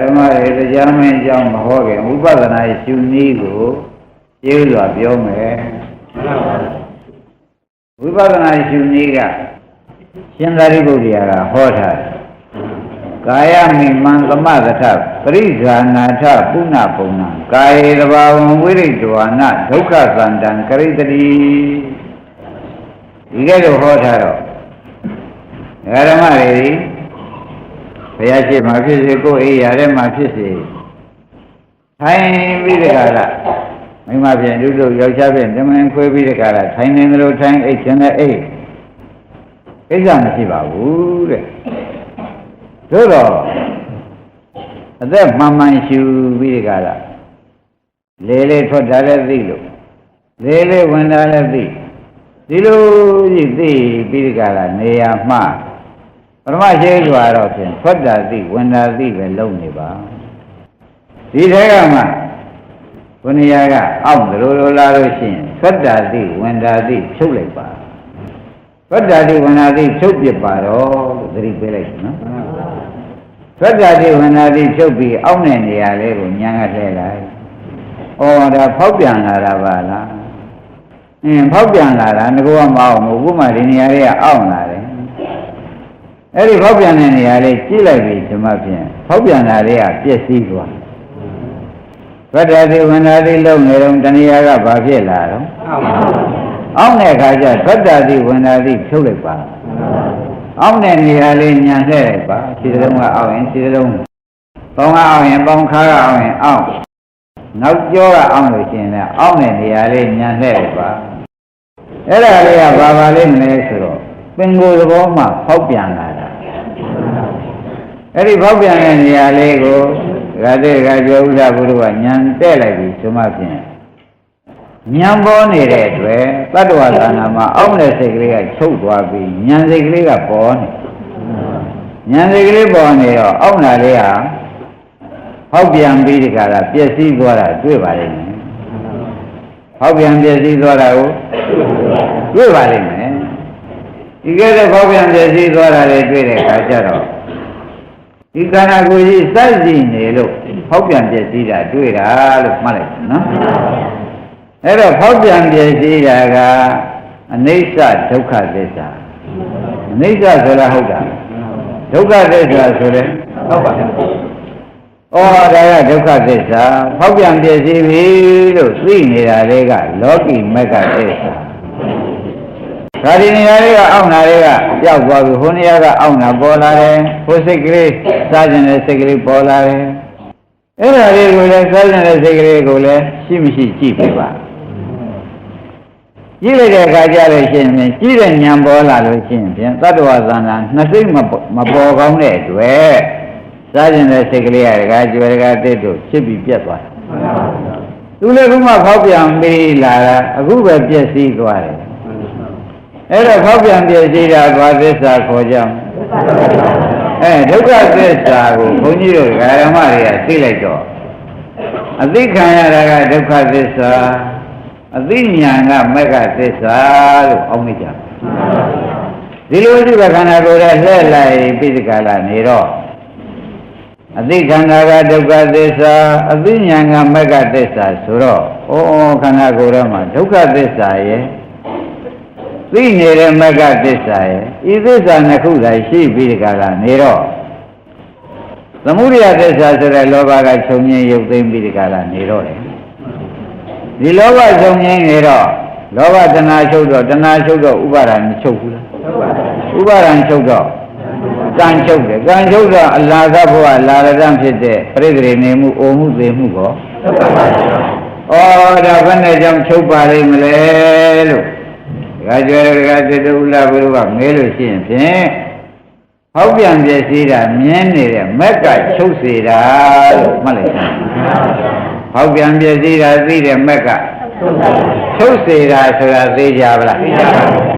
ဓမ္မတွေတရားမင်းအကြောင်းမဟောခင်ဝိပဿနာရဲ့ရှုနည်းကိုကျေးစွာပြောမယ်ဝိပဿနာရှုနည်းကရှင်သာရိပုတ္တရာကဟောထားတယ်ကာယမိမံသမသထပရိဇာနာထပုဏ္ဏပုံဏံကာယေတဘာဝံဝိရိတဝါနဒုက္ခသန္တံကရိတတိဒီကဲတော့ဟောထားတော့ဓမ္မတွေ ဘုရားရှိခိုးမှာဖြစ်စေကိုယ်အိယာထဲမှာဖြစ်စေထိုင်ပြီးတကလားမိမဖြင့်လူတို့ယောက်ျားဖြင့်တမန်ခွဲပြီးတကလားထိုင်နေသလိုထိုင်အိတ်ခြင်းနဲ့အိတ်ကိစ္စမရှိပါဘူးတဲ့သို့တော့အသက်မှန်မှန်ရှူပြီးတကလားလေလေထွက်တာလည်းသိလို့လေလေဝင်တာလည်းသိဒီလိုကြီးသိပြီးတကလားနေရာမှ ပရမရှိစွာတော့ဖြင့်ထွက်တာသိဝင်တာသိပဲလုံနေပါဒီထဲကမှဘုနိယာကအောက်သလိုလိုလာလို့ရှိရင်ထွက်တာသိဝင်တာသိဖြုတ်လိုက်ပါထွက်တာသိဝင်တာသိဖြုတ်ပြပါတော့လို့သတိပေးလိုက်နော်ထွက်တာသိဝင်တာသိဖြုတ်ပြီးအောက်တဲ့နေရာလေးကိုညာကလှည့်လိုက်ဩဒါဖောက်ပြန်လာတာပါလားအင်းဖောက်ပြန်လာတာငကောမအောင်ဘူးခုမှဒီနေရာလေးကအောက်လာတယ် အဲ့ဒီဖောက်ပြန်တဲ့နေရာလေးကြည့်လိုက်ပြီဓမ္မဖြင့်ဖောက်ပြန်တာလေးကပြည့်စည်သွားဗတ္တတိဝန္တာတိလုံနေတော့တဏှာကဘာဖြစ်လာတော့အောင်းတဲ့အခါကျဗတ္တတိဝန္တာတိဖြုတ်လိုက်ပါအောင်းတဲ့နေရာလေးညံလှည့်လိုက်ပါခြေစလုံးကအောင်းရင်ခြေစလုံးပေါင်းကအောင်းရင်ပေါင်းခါကအောင်းရင်အောင်းနောက်ကျောကအောင်းလို့ရှိရင်လည်းအောင်းတဲ့နေရာလေးညံလှည့်လိုက်ပါအဲ့ဒါလေးကဘာပါလိမ့်မလဲဆိုတော့ပင်ကိုယ်သဘောမှဖောက်ပြန်လာတာ အဲ့ဒီဖောက်ပြန်တဲ့နေရာလေးကိုဂတိကကျောဥဒ္ဓဘုရားကညံတဲ့လိုက်ပြီဆိုမှဖြင့်ညံပေါ်နေတဲ့အတွက်တတ္တဝါသာနာမှာအောင်းတဲ့စိတ်ကလေးကချုပ်သွားပြီးညံစိတ်ကလေးကပေါ်နေညံစိတ်ကလေးပေါ်နေတော့အောင်းတာလေးဟာဟောက်ပြန်ပြီးဒီကရာပျက်စီးသွားတာတွေ့ပါလိမ့်မယ်ဟောက်ပြန်ပျက်စီးသွားတာကိုတွေ့ပါလိမ့်မယ်ဒီကဲတဲ့ဟောက်ပြန်ပျက်စီးသွားတာလေးတွေ့တဲ့အခါကျတော့ ဒီခန္ဓာကိုယ်ကြီးစိုက်ကြည့်နေလို့ဟောက်ပြန်ပျက်စီးတာတွေ့တာလို့မှတ်လိုက်နော်အဲ့တော့ဖောက်ပြန်ပျက်စီးတာကအနိစ္စဒုက္ခသစ္စာအနိစ္စဆိုတာဟုတ်တာဒုက္ခသစ္စာဆိုရင်ဟုတ်ပါဘူးဩဒါကဒုက္ခသစ္စာဖောက်ပြန်ပျက်စီးပြီလို့သိနေတာတွေကလောကီမက္ခသစ္စာ ဒါဒီနေရာလေးကအောင့်တာလေးကပျောက်သွားပြီဟိုနေရာကအောင့်တာပေါ်လာတယ်ဟိုစိတ်ကလေးစားခြင်းတဲ့စိတ်ကလေးပေါ်လာတယ်အဲ့ဒါလေးကိုလည်းစားခြင်းတဲ့စိတ်ကလေးကိုလည်းရှိမရှိကြည့်ပြပါကြည့်လိုက်တဲ့အခါကျလို့ရှိရင်ကြည့်တဲ့ဉာဏ်ပေါ်လာလို့ရှိရင်ဖြင့်သတ္တဝါသန္တာနှစ်စိတ်မပေါ်ကောင်းတဲ့အတွက်စားခြင်းတဲ့စိတ်ကလေးကတကားကျွယ်တကားတစ်တို့ဖြစ်ပြီးပြတ်သွားတယ်သူလည်းခုမှဖောက်ပြန်ပြီးလာတာအခုပဲပြည့်စည်သွားတယ် အဲ့တော့ဖောက်ပြန်ပြည့်စည်တာဘာသစ္စာခေါ်ကြမလဲအဲဒုက္ခသစ္စာကိုဘုန်းကြီးတို့ဓမ္မတွေကသိလိုက်တော့အသိခံရတာကဒုက္ခသစ္စာအသိဉာဏ်ကမက္ခသစ္စာလို့အောင်းနေကြဒီလိုဒီခန္ဓာကိုယ်ရဲ့လှည့်လိုက်ပိဋကလာနေတော့အသိခန္ဓာကဒုက္ခသစ္စာအသိဉာဏ်ကမက္ခသစ္စာဆိုတော့ဩခန္ဓာကိုယ်ထဲမှာဒုက္ခသစ္စာရဲ့ သိနေတဲ့မက္ခသစ္စာရဲ့ဤသစ္စာနှစ်ခုသာရှိပြီးဒီကလာနေတော့သမုဒယသစ္စာဆိုတဲ့လောဘကချုပ်ငင်းရုပ်သိမ်းပြီးဒီကလာနေတော့တယ်ဒီလောဘချုပ်ငင်းနေတော့လောဘတဏှာချုပ်တော့တဏှာချုပ်တော့ဥပါဒံမချုပ်ဘူးလားဥပါဒံချုပ်တော့ကံချုပ်တယ်ကံချုပ်တော့အလာသဘဝလာရတံဖြစ်တဲ့ပြိတ္တိနေမှုအိုမှုသေးမှုကောဩဒါဘယ်နဲ့ကြောင့်ချုပ်ပါလိမ့်မလဲလို့ ဒကာကျွဲဒကာတတူလာဘုရားကမဲလို့ရှိရင်ဖြင့်ဟောက်ပြန်ပြည့်စည်တာမြင်းနေတဲ့မက်ကချုပ်စေတာလို့မှတ်လိုက်ပါဟောက်ပြန်ပြည့်စည်တာသိတဲ့မက်ကချုပ်စေတာဆိုတာသိကြပါလားသိကြပါဘူး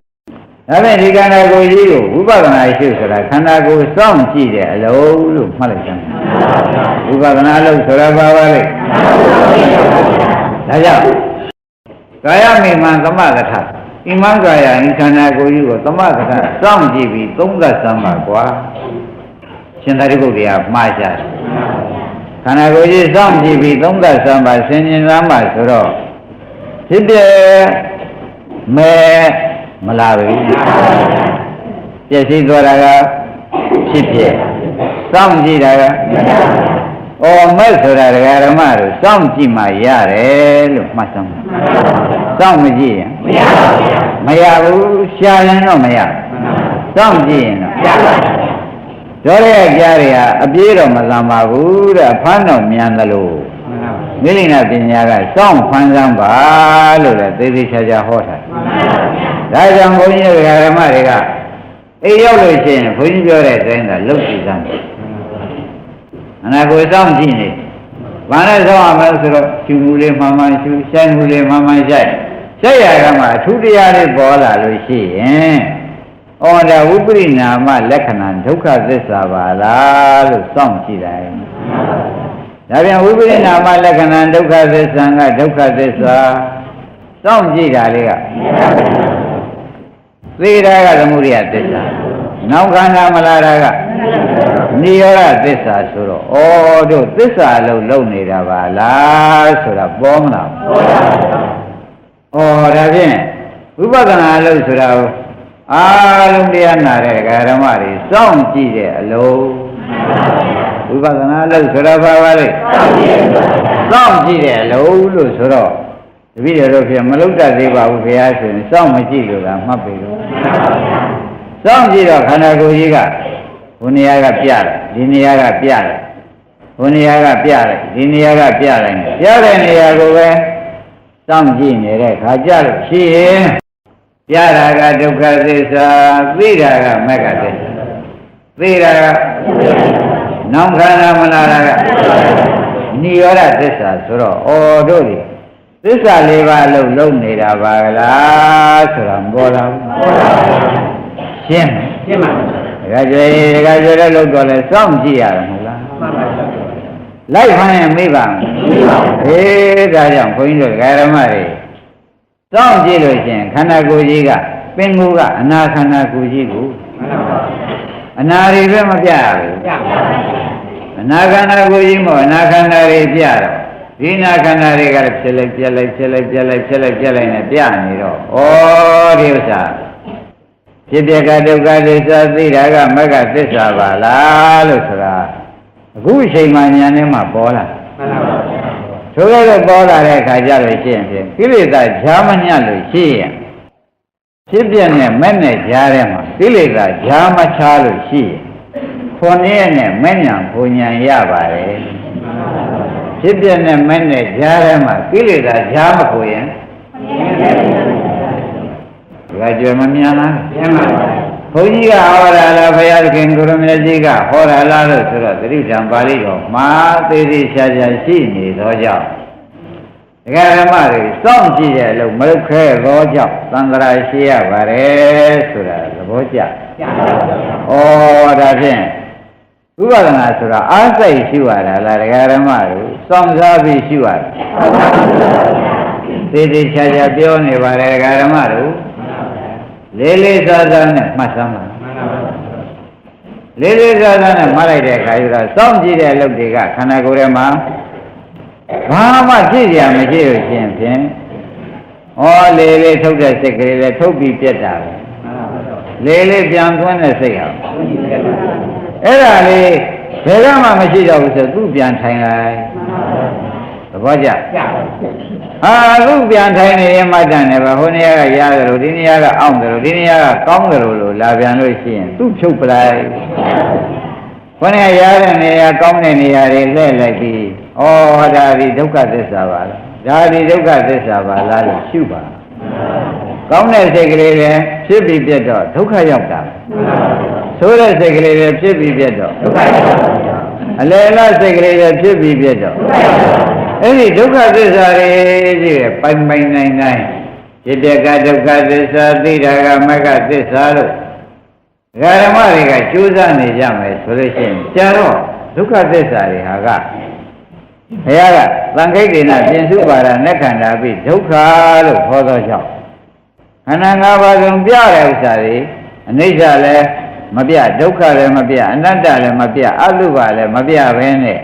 ဒါနဲ့ဒီခန္ဓာကိုယ်ကြီးကိုဝိပဿနာရှုဆိုတာခန္ဓာကိုယ်စောင့်ကြည့်တဲ့အလုံးလို့မှတ်လိုက်ကြတယ်ဝိပဿနာအလုံးဆိုတာဘာပါလဲဒါကြောင့်ကာယမိမံသမဂထ ဣမံကာယဤခန္ဓာကိုယ်ကြီးကိုသမဂထစောင့်ကြည့်ပြီးသုံးသပ်စမ်းပါကွာရှင်သာရိပုတ္တရာမှားကြတယ်ခန္ဓာကိုယ်ကြီးစောင့်ကြည့်ပြီးသုံးသပ်စမ်းပါဆင်ញင်စမ်းပါဆိုတော့ဖြစ်ပြမဲမလာဘူးပြည့်စည်သွားတာကဖြစ်ပြစောင့်ကြည့်တာက ဩမဲ့ဆိုတာဒကာဓမ္မတို့စောင့်ကြည့်မှရတယ်လို့မှတ်စမ်းပါစောင့်မကြည့်ရင်မရဘူးရှာရင်တော့မရစောင့်ကြည့်ရင်တော့တို့ရဲ့ကြားတွေဟာအပြေးတော့မလန်ပါဘူးတဲ့အဖမ်းတော့မြန်သလိုမိလိနာပညာကစောင့်ဖမ်းစမ်းပါလို့လည်းသေသေးချာချာဟောထားတယ်ဒါကြောင့်ဘုန်းကြီးတို့ဓမ္မတွေကအိမ်ရောက်လို့ရှိရင်ဘုန်းကြီးပြောတဲ့အတိုင်းသာလုပ်ကြည့်စမ်းတယ် အနာကိုစောင့်ကြည့်နေဘာနဲ့စောင့်ရမလဲဆိုတော့ရှူမှုလေးမှန်မှန်ရှူရှိုင်းမှုလေးမှန်မှန်ရှိုက်ရှိုက်ရကမှအထူးတရားလေးပေါ်လာလို့ရှိရင်ဩဒါဝိပရိနာမလက္ခဏာဒုက္ခသစ္စာပါလားလို့စောင့်ကြည့်တယ်ဒါပြန်ဝိပရိနာမလက္ခဏာဒုက္ခသစ္စာကဒုက္ခသစ္စာစောင့်ကြည့်တာလေးကသေတာကသမုဒိယသစ္စာနောက်ခန္ဓာမလာတာက နိရောဓသစ္စာဆိုတော့ဩတို့သစ္စာလုံးလုံးနေတာပါလားဆိုတာပေါ်မလားပေါ်ပါဘူးဩဒါဖြင့်ဝိပဿနာလို့ဆိုတာအားလုံးတရားနာတဲ့ဓမ္မတွေစောင့်ကြည့်တဲ့အလုံးဝိပဿနာလို့ဆိုတာဘာပါလဲစောင့်ကြည့်တဲ့အလုံးလို့ဆိုတော့တပည့်တော်တို့ဖြင့်မလုတ္တသေးပါဘူးဘုရားဆိုရင်စောင့်မကြည့်လို့ကမှတ်ပြီလို့စောင့်ကြည့်တော့ခန္ဓာကိုယ်ကြီးကဘု နေရာကပြတယ်ဒီနေရာကပြတယ်ဘုနေရာကပြတယ်ဒီနေရာကပြတယ်ပြတဲ့နေရာကိုပဲစောင့်ကြည့်နေတဲ့ခါကြလို့ရှိရင်ပြတာကဒုက္ခသစ္စာသိတာကမက္ခသစ္စာသိတာကနောင်ခန္ဓာမလာတာကနိရောဓသစ္စာဆိုတော့ဩတို့ဒီသစ္စာလေးပါးလုံးလုံးနေတာပါလားဆိုတာမပေါ်လာဘူးပေါ်လာပါဘူးရှင်းရှင်းပါဒ ကာကျွေဒကာကျွေလည်းလို့တော့လဲစောင့်ကြည့်ရတယ်မဟုတ်လားမှန်ပါပါလိုက်ဖမ်းရင်မေးပါမေးပါဘူးအေးဒါကြောင့်ခွင်းတို့ဒကာဓမ္မတွေစောင့်ကြည့်လို့ရှင်ခန္ဓာကိုယ်ကြီးကပင်ကိုယ်ကအနာခန္ဓာကိုယ်ကြီးကိုမှန်ပါပါအနာတွေပဲမပြရဘူးပြပါပါအနာခန္ဓာကိုယ်ကြီးမို့အနာခန္ဓာတွေပြတော့ဒီနာခန္ဓာတွေကလည်းဖြစ်လိုက်ပြက်လိုက်ဖြစ်လိုက်ပြက်လိုက်ဖြစ်လိုက်ပြက်လိုက်နဲ့ပြနေတော့ဩဒီဥစ္စာ ဖြစ်ပြကဒုက္ခသစ္စာသိတာကမဂ္ဂသစ္စာပါလားလို့ဆိုတာအခုအချိန်မှညာနဲ့မှပေါ်လာမှန်ပါပါဆိုကြတော့ပေါ်လာတဲ့အခါကျလို့ရှိရင်ဖြင့်ကိလေသာဈာမညလို့ရှိရင်ဖြစ်ပြနဲ့မဲ့နဲ့ကြားထဲမှာကိလေသာဈာမချလို့ရှိရင်ခွန်ရဲ့နဲ့မဲ့ညာဘုံညာရပါတယ်ဖြစ်ပြနဲ့မဲ့နဲ့ကြားထဲမှာကိလေသာဈာမကိုရင် ဒါကြွယ်မမြန်လားမြန်ပါပါဘုန်းကြီးကဟောတာလားဘုရားသခင်ကိုရမေကြီးကဟောတာလားလို့ဆိုတော့သတိတံပါဠိတော်မှာသေးသေးချာချာရှိနေသောကြောင့်ဒကာဓမ္မတွေစောင့်ကြည့်တဲ့အလုပ်မလုပ်ခဲသောကြောင့်သံဃာရှိရပါတယ်ဆိုတာသဘောကျကျပါပါဩဒါဖြင့်ဝိပဿနာဆိုတာအားစိတ်ရှိရတာလားဒကာဓမ္မတို့စောင့်စားပြီးရှိရတယ်သေးသေးချာချာပြောနေပါတယ်ဒကာဓမ္မတို့ လေးလေးစားစားနဲ့မှတ်စမ်းပါလေးလေးစားစားနဲ့မှတ်လိုက်တဲ့အခါကျတော့စောင့်ကြည့်တဲ့အလုပ်တွေကခန္ဓာကိုယ်ထဲမှာဘာမှဖြစ်ရမရှိလို့ရှင်ဖြင့်ဩလေးလေးထုတ်တဲ့စိတ်ကလေးလည်းထုတ်ပြီးပြတ်တာပဲလေးလေးပြန်သွင်းတဲ့စိတ်ဟာအဲ့ဒါလေးဘယ်တော့မှမရှိတော့ဘူးဆိုသူ့ပြန်ထိုင်လိုက်သ ဘောကျဟာအခုပြန်ထိုင်နေရင်မှတ်တန်တယ်ပဲဟိုနေရာကရတယ်လို့ဒီနေရာကအောင့်တယ်လို့ဒီနေရာကကောင်းတယ်လို့လို့လာပြန်လို့ရှိရင်သူ့ဖြုတ်ပလိုက်ခொနဲ့ရတဲ့နေရာကောင်းတဲ့နေရာတွေလှည့်လိုက်ပြီးဩဒါဒီဒုက္ခသစ္စာပါလားဒါဒီဒုက္ခသစ္စာပါလားလို့ရှုပါကောင်းတဲ့စိတ်ကလေးပဲဖြစ်ပြီးပြတ်တော့ဒုက္ခရောက်တာဆိုးတဲ့စိတ်ကလေးပဲဖြစ်ပြီးပြတ်တော့ဒုက္ခရောက်တာအလယ်လားစိတ်ကလေးပဲဖြစ်ပြီးပြတ်တော့ဒုက္ခရောက်တာ အဲ့ဒီဒုက္ခသစ္စာတွေကြီးရဲ့ပိုင်ပိုင်နိုင်နိုင်ဖြစ်တဲ့ကဒုက္ခသစ္စာသိတာကမဂ္ဂသစ္စာလို့ဓမ္မတွေကကြိုးစားနေကြမယ်ဆိုလို့ရှိရင်ကြာတော့ဒုက္ခသစ္စာတွေဟာကဘုရားကသံခိတ်ဒေနပြင်စုပါဒနက္ခန္ဓာပြီးဒုက္ခလို့ခေါ်သောကြောင့်ခန္ဓာ၅ပါးလုံးပြတဲ့ဥစ္စာတွေအနိစ္စလည်းမပြဒုက္ခလည်းမပြအနတ္တလည်းမပြအလုဘလည်းမပြဘဲနဲ့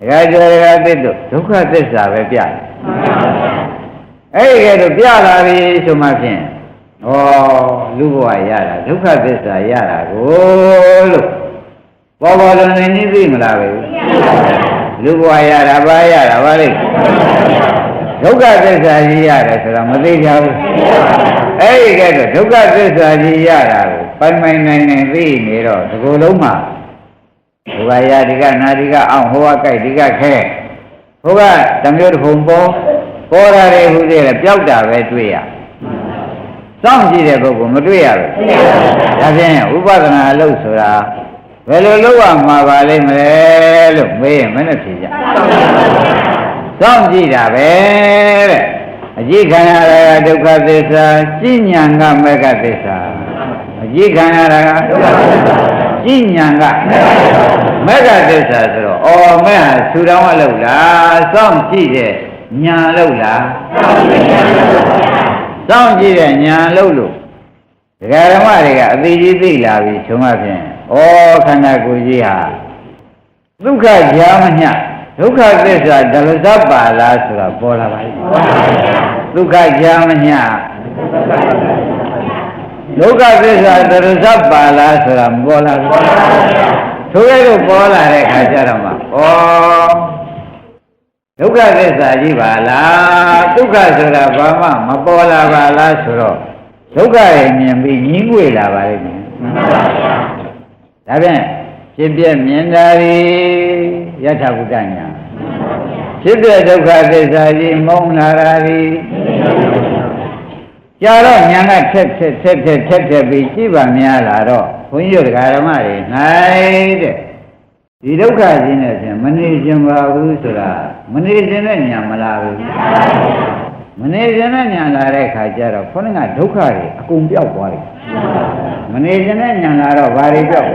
ဒကာကျော်ဒကာသစ်တို့ဒုက္ခသစ္စာပဲပြတယ်အဲ့ဒီကဲတော့ပြလာပြီဆိုမှဖြင့်ဩလူဘဝရတာဒုက္ခသစ္စာရတာကိုလို့ဘောဘောလုံးနေနေသိမလားပဲလူဘဝရတာဘာရတာဘာလဲဒုက္ခသစ္စာကြီးရတယ်ဆိုတော့မသိကြဘူးအဲ့ဒီကဲတော့ဒုက္ခသစ္စာကြီးရတာကိုပိုင်ပိုင်နိုင်နိုင်သိနေတော့ဒီကိုယ်လုံးမှာ ဘုရားယာဒီကနာဒီကအောင်ဟိုကကြိုက်ဒီကခဲဟိုကတမျိုးတစ်ဖုံပေါ်ပေါ်ရတယ်ဟူသေးတယ်ပျောက်တာပဲတွေ့ရစောင့်ကြည့်တဲ့ပုဂ္ဂိုလ်မတွေ့ရဘူးဒါဖြင့်ဥပဒနာအလုပ်ဆိုတာဘယ်လိုလုပ်ရမှာပါလိမ့်မလဲလို့မေးရင်မနဲ့ဖြေကြစောင့်ကြည့်တာပဲတဲ့အကြည့်ခံရတာကဒုက္ခသစ္စာကြည်ညာကမေဃသစ္စာအကြည့်ခံရတာကကြ ည်ညာကမေဃသစ္စာဆိုတော့အော်မဲဟာဆူတောင်းအလုပ်လားစောင့်ကြည့်တဲ့ညာအလုပ်လားစောင့်ကြည့်တဲ့ညာအလုပ်လို့ဒကာဓမ္မတွေကအသေးကြီးသိလာပြီချုံမှဖြင့်ဩခန္ဓာကိုယ်ကြီးဟာဒုက္ခကြာမညဒုက္ခသစ္စာဒလဇပ်ပါလားဆိုတာပေါ်လာပါလိမ့်ဒုက္ခကြာမည ဒုက္ခသစ္စာဒလဇပ်ပါလားဆိုတာမပေါ်လာဘူးထိုကဲ့သို့ပေါ်လာတဲ့အခါကျတော့မှဩဒုက္ခသစ္စာကြီးပါလားဒုက္ခဆိုတာဘာမှမပေါ်လာပါလားဆိုတော့ဒုက္ခရဲ့မြင်ပြီးညီးငွေလာပါလိမ့်မယ်ဒါဖြင့်ဖြစ်ပြမြင်တာရီယထာဘုဒ္ဓညာဖြစ်ပြဒုက္ခသစ္စာကြီးမုံလာတာရီ ကြာတော့ညာကထက်ထက်ထက်ထက်ထက်ထက်ပြီးရှိပါများလာတော့ဘုန်းကြီးတို့ဓမ္မတွေနိုင်တဲ့ဒီဒုက္ခကြီးနဲ့ဖြင့်မနေခြင်းပါဘူးဆိုတာမနေခြင်းနဲ့ညာမလာဘူးမနေခြင်းနဲ့ညာလာတဲ့ခါကျတော့ခေါင်းကဒုက္ခတွေအကုန်ပြောက်သွားတယ်မနေခြင်းနဲ့ညာလာတော့ဘာတွေပြောက်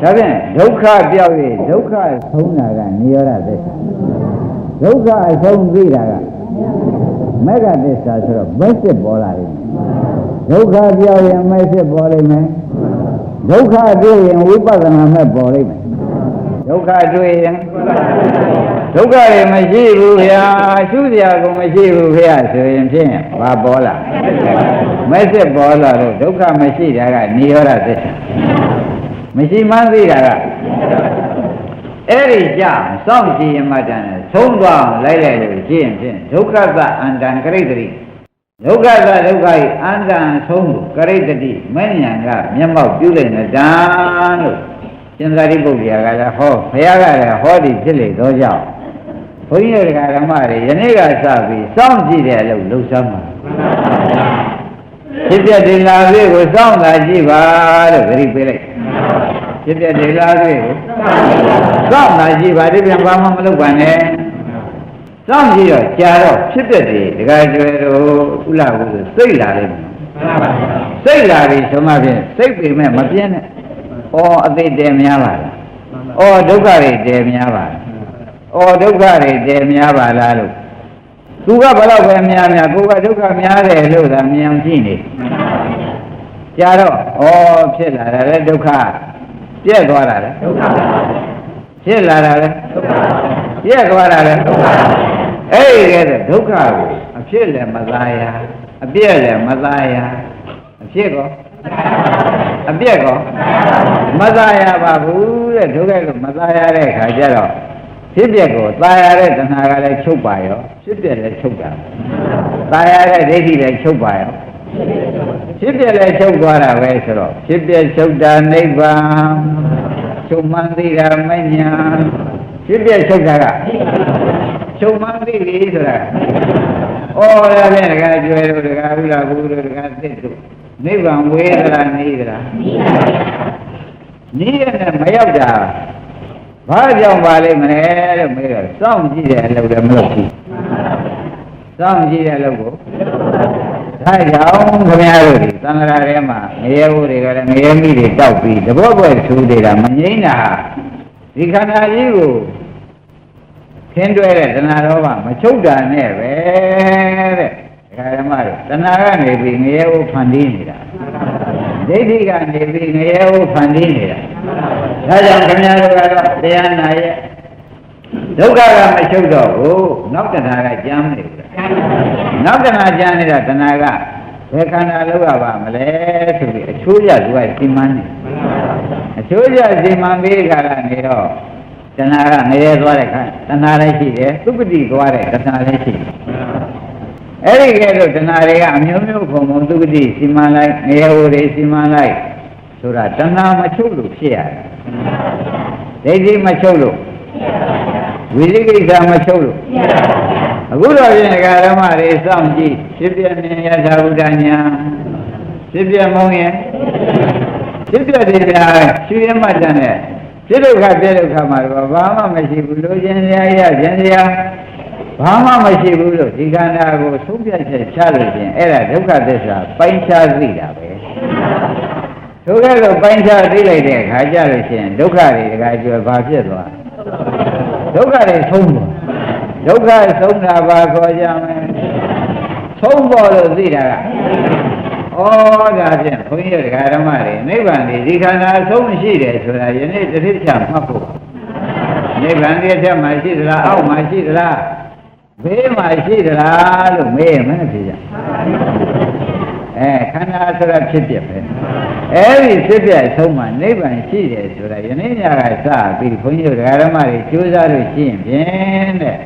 ဒါဖြင့်ဒုက္ခပြောက်၍ဒုက္ခဆုံးတာကနေရတဲ့သစ္စာဒုက္ခအဆုံးသိတာက မဂ္ဂသစ္စာဆိုတော့မက်စစ်ပေါ်လာတယ်ဒုက္ခပြောက်ရင်မက်စစ်ပေါ်လိမ့်မယ်ဒုက္ခတွေ့ရင်ဝိပဿနာမဲ့ပေါ်လိမ့်မယ်ဒုက္ခတွေ့ရင်ဒုက္ခတွေမရှိဘူးဗျာရှုစရာကိုမရှိဘူးဗျာဆိုရင်ဖြင့်ဘာပေါ်လာမက်စစ်ပေါ်လာတော့ဒုက္ခမရှိတာကနိရောဓသစ္စာမရှိမှန်းသိတာက အဲ့ဒီကြစောင့်ကြည့်ရမှတန်သုံးသွားလိုက်လိုက်လို့ကြည့်ရင်ဖြင့်ဒုက္ခသအန္တံကရိတ္တိဒုက္ခသဒုက္ခဤအန္တံဆုံးလို့ကရိတ္တိမဉ္ဇဏ်ကမျက်မှောက်ပြုလိုက်နေတာလို့ရှင်သာရိပုတ္တရာကလည်းဟောဘုရားကလည်းဟောဒီဖြစ်လေသောကြောင့်ဘုန်းကြီးတို့ဓမ္မတွေယနေ့ကစပြီးစောင့်ကြည့်တဲ့အလုပ်လှုပ်ရှားမှာဖြစ်ပြဒီလာလေးကိုစောင့်တာကြည့်ပါလို့ဂရိပေးလိုက် ဖြစ်ပြဒီလာလေးကိုစောင့်တာကြည့်ပါဒီပြန်ဘာမှမလုပ်ပါနဲ့စောင့်ကြည့်တော့ကြာတော့ဖြစ်ပြတယ်ဒကာကျွယ်တို့ဥလာဘူးဆိုစိတ်လာလိမ့်မယ်စိတ်လာပြီဆိုမှဖြင့်စိတ်ပေမဲ့မပြင်းနဲ့ဩအသေးတယ်များပါလားဩဒုက္ခတွေတယ်များပါလားဩဒုက္ခတွေတယ်များပါလားလို့သူကဘလောက်ပဲများများကိုကဒုက္ခများတယ်လို့သာမြင်ကြည့်နေကြာတော့ဩဖြစ်လာတယ်လေဒုက္ခ ပြက်သွားတာလေဒုက္ခဖြစ်လာတာလေဒုက္ခပြက်သွားတာလေဒုက္ခအဲ့ဒီကဲဒုက္ခကိုအဖြစ်လည်းမသားရအပြက်လည်းမသားရအဖြစ်ကောအပြက်ကောမသားရပါဘူးတဲ့ဒုက္ခကိုမသားရတဲ့ခါကျတော့ဖြစ်ပြက်ကိုตายရတဲ့တဏှာကလည်းချုပ်ပါရောဖြစ်ပြက်လည်းချုပ်တာตายရတဲ့ဒိဋ္ဌိလည်းချုပ်ပါရော ဖြစ်ပြက်လည်းချုပ်သွားတာပဲဆိုတော့ဖြစ်ပြက်ချုပ်တာနိဗ္ဗာန်ချုပ်မှန်သိတာမညာဖြစ်ပြက်ချုပ်တာကချုပ်မှန်သိပြီဆိုတာဩော်ရပြန်တကယ်ကျွဲတို့တကယ်ဘူးလားဘူးတို့တကယ်သစ်တို့နိဗ္ဗာန်ဝေးသလားနေသလားနီးရတယ်မရောက်တာဘာကြောင့်ပါလိမ့်မလဲလို့မေးတော့စောင့်ကြည့်တဲ့အလုပ်လည်းမလုပ်ဘူးစောင့်ကြည့်တဲ့အလုပ်ကို ဒါကြောင့်ခင်ဗျားတို့ဒီသံဃာထဲမှာငရဲဘူးတွေကလည်းငရဲမိတွေတောက်ပြီးတဘောပွဲထူနေတာမငိမ့်တာဒီခန္ဓာကြီးကိုခင်းတွဲတဲ့တဏှာရောမမချုပ်တာနဲ့ပဲတဲ့ဒကာဓမ္မတို့တဏှာကနေပြီးငရဲဘူးဖန်တီးနေတာဒိဋ္ဌိကနေပြီးငရဲဘူးဖန်တီးနေတာဒါကြောင့်ခင်ဗျားတို့ကတော့တရားနာရဲ့ဒုက္ခကမချုပ်တော့ဘူးနောက်တဏှာကကြမ်းနေဘူး နောက်တဏှာကြမ်းနေတာတဏှာကဘယ်ခန္ဓာလောက်ရပါမလဲဆိုပြီးအချိုးရသူကစီမံနေအချိုးရစီမံပြီးခါကနေတော့တဏှာကငရဲသွားတဲ့ခါတဏှာလည်းရှိတယ်သုပတိသွားတဲ့တဏှာလည်းရှိတယ်အဲ့ဒီကဲတော့တဏှာတွေကအမျိုးမျိုးပုံပုံသုပတိစီမံလိုက်ငရဲဟိုတွေစီမံလိုက်ဆိုတာတဏှာမချုပ်လို့ဖြစ်ရတယ်ဒိဋ္ဌိမချုပ်လို့ဝိသိကိစ္စမချုပ်လို့ အခုတော့ပြင်ဒကာဓမ္မတွေစောင့်ကြည့်ဖြစ်ပြမြင်ရတာဘုဒ္ဓညာဖြစ်ပြမုံရင်ဖြစ်ပြတယ်ဗျာရှင်ရမှတ်တဲ့ဖြစ်ဒုက္ခပြဒုက္ခမှာတော့ဘာမှမရှိဘူးလိုချင်စရာရခြင်းစရာဘာမှမရှိဘူးလို့ဒီခန္ဓာကိုသုံးပြချက်ချလို့ချင်းအဲ့ဒါဒုက္ခသစ္စာပိုင်းခြားသိတာပဲဒုက္ခကိုပိုင်းခြားသိလိုက်တဲ့အခါကျလို့ချင်းဒုက္ခတွေတခါကျွယ်ဘာဖြစ်သွားဒုက္ခတွေဆုံးသွား ဒုက္ခဆုံးတာဘာခေါ်ကြမလဲဆုံးပေါ်လို့သိတာကဩဒါဖြင့်ဘုန်းကြီးတို့ဓမ္မတွေနိဗ္ဗာန်ဒီဒီခန္ဓာအဆုံးမရှိတယ်ဆိုတာယနေ့တစ်ထစ်ချမှတ်ဖို့နိဗ္ဗာန်ဒီအထက်မှာရှိသလားအောက်မှာရှိသလားဘေးမှာရှိသလားလို့မေးရင်မနဲ့ဖြေကြအဲခန္ဓာဆိုတာဖြစ်ပြပဲအဲဒီဖြစ်ပြအဆုံးမှာနိဗ္ဗာန်ရှိတယ်ဆိုတာယနေ့ညကစပြီးဘုန်းကြီးတို့ဓမ္မတွေကြိုးစားလို့ရှိရင်ဖြင့်တဲ့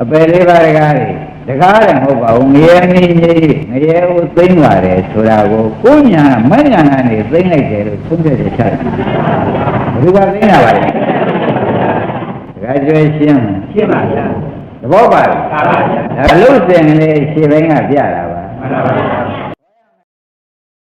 အပယ်လေးပါးတကားတွေတကားတယ်မဟုတ်ပါဘူးငရဲနေကြီးငရဲကိုသိမ့်ပါတယ်ဆိုတာကိုကိုညာမညာကနေသိမ့်လိုက်တယ်လို့သုံးပြတယ်ချတယ်ဘယ်သူကသိမ့်ရပါလဲတကားကျွဲရှင်းရှင်းပါဗျာသဘောပါလားသာပါဗျာဒါလို့စင်လေခြေပိုင်းကပြတာပါမှန်ပါဗျာ